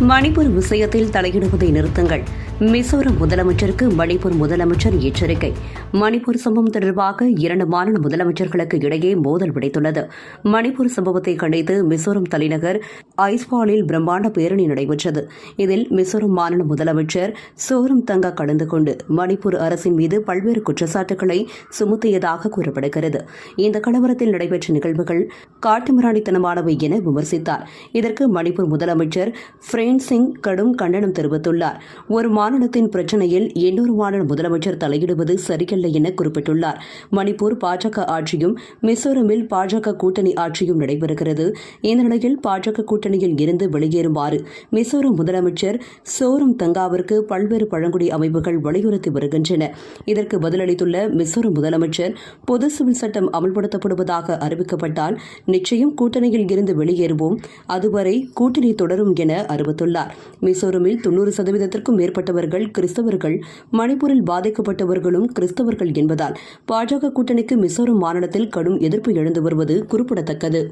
மணிப்பூர் விஷயத்தில் தலையிடுவதை நிறுத்துங்கள். மிசோரம் முதலமைச்சருக்கு மணிப்பூர் முதலமைச்சர் எச்சரிக்கை. மணிப்பூர் சம்பவம் தொடர்பாக இரண்டு மாநில முதலமைச்சர்களுக்கு இடையே மோதல் விடைத்துள்ளது. மணிப்பூர் சம்பவத்தை கண்டித்து மிசோரம் தலைநகர் ஐஸ்பாலில் பிரம்மாண்ட பேரணி நடைபெற்றது. இதில் மிசோரம் மாநில முதலமைச்சர் சோரம் தங்கா கலந்து கொண்டு மணிப்பூர் அரசின் மீது பல்வேறு குற்றச்சாட்டுகளை சுமத்தியதாக கூறப்படுகிறது. இந்த கலவரத்தில் நடைபெற்ற நிகழ்வுகள் காட்டுமிராணித்தனமானவை என விமர்சித்தார். இதற்கு மணிப்பூர் முதலமைச்சர் பிரேன் சிங் கடும் கண்டனம் தெரிவித்துள்ளார். ஒரு மாநிலத்தின் பிரச்சனையில் இன்னொரு மாநில முதலமைச்சர் தலையிடுவது சரியல்ல என குறிப்பிட்டுள்ளார். மணிப்பூர் பாஜக ஆட்சியும் மிசோரமில் பாஜக கூட்டணி ஆட்சியும் நடைபெறுகிறது. இந்த நிலையில் பாஜக கூட்டணியில் இருந்து வெளியேறுமாறு மிசோரம் முதலமைச்சர் சோரம் தங்காவிற்கு பல்வேறு பழங்குடி அமைப்புகள் வலியுறுத்தி வருகின்றன. இதற்கு பதிலளித்துள்ள மிசோரம் முதலமைச்சர் பொது சிவில் சட்டம் அமல்படுத்தப்படுவதாக அறிவிக்கப்பட்டால் நிச்சயம் கூட்டணியில் இருந்து வெளியேறுவோம். அதுவரை கூட்டணி தொடரும் என அறிவித்துள்ளார் மிசோரமில் தொன்னூறு சதவீதத்திற்கும் மேற்பட்டவர்கள் கிறிஸ்தவர்கள் மணிப்பூரில் பாதிக்கப்பட்டவர்களும் கிறிஸ்தவர்கள் என்பதால் பாஜக கூட்டணிக்கு மிசோரம் மாநிலத்தில் கடும் எதிர்ப்பு எழுந்து வருவது குறிப்பிடத்தக்கது.